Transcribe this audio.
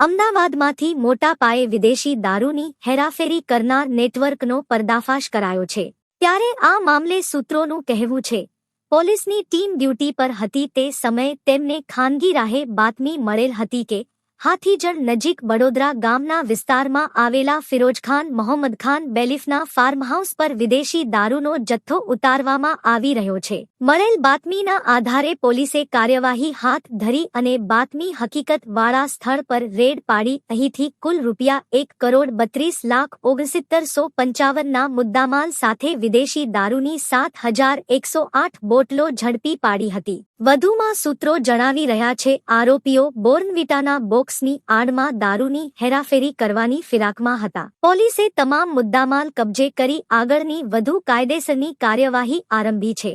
અમદાવાદમાંથી મોટા પાયે વિદેશી દારૂની હેરાફેરી કરનાર નેટવર્કનો પર્દાફાશ કરાયો છે. ત્યારે આ મામલે સૂત્રોનું કહેવું છે. પોલીસની ટીમ ડ્યુટી પર હતી તે સમયે તેમને ખાનગી રાહે બાતમી મળેલ હતી કે હાથીજણ નજીક વડોદરા ગામના વિસ્તારમાં આવેલા ફિરોજખાન મોહમ્મદખાન બેલીફના ફાર્મહાઉસ પર વિદેશી દારૂનો જથ્થો ઉતારવામાં આવી રહ્યો છે. મળેલ બાતમીના આધારે પોલીસે કાર્યવાહી હાથ ધરી અને બાતમી હકીકતવાળા સ્થળ પર રેડ પાડી અહીંથી કુલ રૂપિયા એક કરોડ બત્રીસ લાખ ઓગણસિત્તરસો પંચાવનના મુદ્દામાલ સાથે વિદેશી દારૂની સાત હજાર એકસો આઠ બોટલો ઝડપી પાડી હતી. વધુમાં સૂત્રો જણાવી રહ્યા છે, આરોપીઓ બોર્નવિટાના બોક્સની આડમાં દારૂની હેરાફેરી કરવાની ફિરાકમાં હતા. પોલીસે તમામ મુદ્દામાલ કબજે કરી આગળની વધુ કાયદેસરની કાર્યવાહી આરંભી છે.